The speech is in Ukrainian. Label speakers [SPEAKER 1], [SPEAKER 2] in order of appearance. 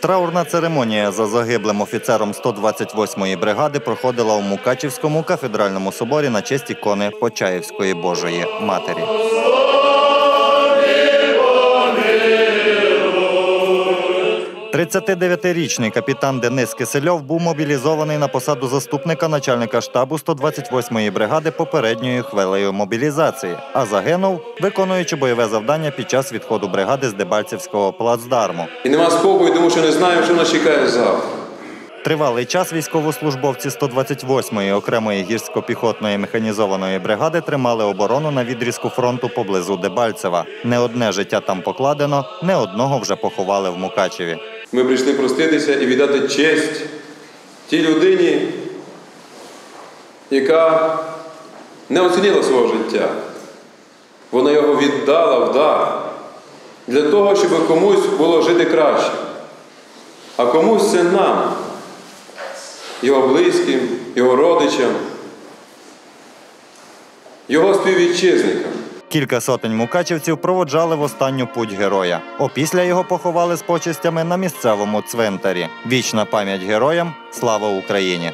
[SPEAKER 1] Траурна церемонія за загиблим офіцером 128-ї бригади проходила у Мукачівському кафедральному соборі на честь ікони Почаївської Божої Матері. – 39-річний капітан Денис Кисельов був мобілізований на посаду заступника начальника штабу 128-ї бригади попередньою хвилею мобілізації, а загинув, виконуючи бойове завдання під час відходу бригади з Дебальцевського плацдарму.
[SPEAKER 2] І нема спокою, тому що не знаємо, що нас чекає завтра.
[SPEAKER 1] Тривалий час військовослужбовці 128-ї окремої гірсько-піхотної механізованої бригади тримали оборону на відрізку фронту поблизу Дебальцева. Не одне життя там покладено, не одного вже поховали в Мукачеві.
[SPEAKER 2] Ми прийшли проститися і віддати честь тій людині, яка не оцінила свого життя. Вона його віддала в дар для того, щоб комусь було жити краще. А комусь це нам, його близьким, його родичам, його співвітчизникам.
[SPEAKER 1] Кілька сотень мукачівців проводжали в останню путь героя. Опісля його поховали з почестями на місцевому цвинтарі. Вічна пам'ять героям, слава Україні!